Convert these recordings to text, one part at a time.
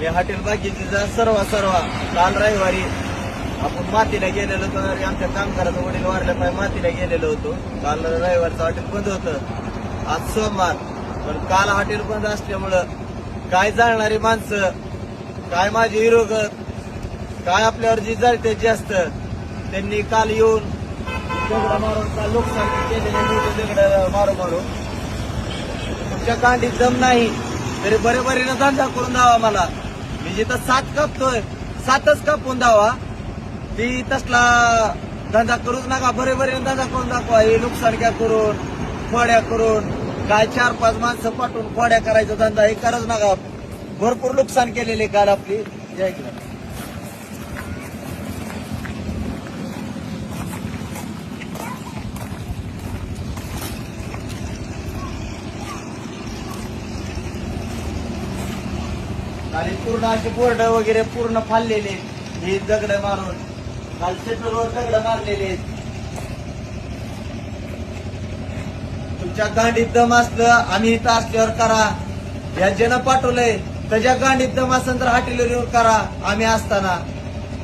मी hotel बागेची सर्व सर्व. काल रविवारी आपण मातीला गेलेलो होतो आमच्या कामगाराचं वडील वारल्या पाय मातीला गेलेलो होतो. काल रविवारचं हॉटेल बंद होतं. आज सोमवार. पण काल हॉटेल बंद असल्यामुळं काय जाणणारी माणसं काय माझे विरोधक काय आपल्यावर जी जळते जास्त त्यांनी काल येऊन दगड मारून काल नुकसान केलेले मोठे दगड मारू मारून. तुमच्या कांडीत दम नाही. तरी बरे बरीनं धंदा करून द्यावा मला. मी जिथं सात कापतोय सातच कापून द्यावा ती तसला धंदा करूच नका. बरे बरे धंदा करून दाखवा. हे नुकसानक्या करून फोड्या करून काय चार पाच माणसं पाठवून फोड्या करायचा धंदा हे करत नका. भरपूर नुकसान केलेले काल आपली. जय आणि पूर्ण असे बोर्ड वगैरे पूर्ण फाडलेले हे दगड मारून. काल सेटलवर दगड मारलेले तुमच्या गांडीत दम असलं आम्ही इथं असल्यावर करा. या ज्यानं पाठवलंय त्याच्या गांडीत दम असेल तर हॉटेलवर करा. आम्ही असताना.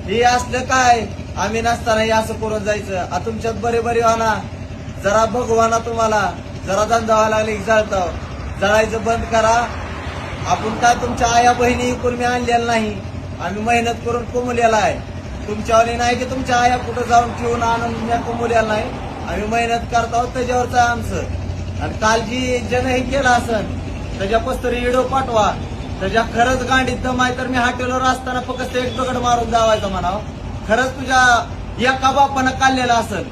हे असलं काय? आम्ही नसताना हे असं करून जायचं. आ तुमच्यात बरे बरे व्हाना जरा भगवाना तुम्हाला. जरा धंदा व्हायला लागले की जळताव. जळायचं बंद करा. आपण काय तुमच्या आया बहिणी इकून मी आणलेला नाही? आम्ही मेहनत करून कमवलेला आहे. तुमच्यावाली नाही की तुमच्या आया कुठं जाऊन ठेवून आणून मी कमवलेला नाही. आम्ही मेहनत करतो त्याच्यावरच आहे आमचं. आणि काल जी जन केलं असन त्याच्या पस्तरी व्हिडिओ पाठवा. त्याच्या खरंच गांडीत दम आहे तर मी हॉटेलवर असताना फक्त एक दगड मारून जावायचं म्हणावं. खरंच तुझ्या एका बापानं काढलेलं असन.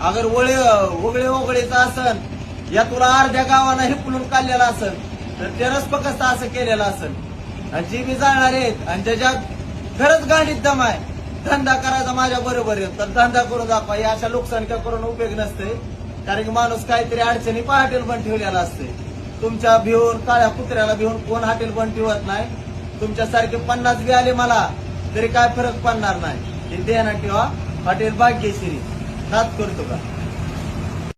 अगर वळे वगळे वगळेचं असन या तुला अर्ध्या गावानं हिपलून काढलेलं असन. तर त्यानंच फक्त असं केलेलं असेल. आणि जी बी जाणार आहेत आणि ज्याच्यात खरंच गाडीत दम आहे धंदा करायचा माझ्या बरोबर आहे. तर धंदा करून दाखवा. या अशा लोकसंख्या करून उपयोग नसते. कारण की माणूस काहीतरी अडचणी हॉटेल पण ठेवलेला असते. तुमच्या भिवून काळ्या कुत्र्याला भिवून कोण हॉटेल पण ठेवत नाही? तुमच्यासारखे पन्नास बी आले मला तरी काय फरक पडणार नाही? हे देणार ठेवा. हॉटेल भाग्यश्री. नाच करतो का?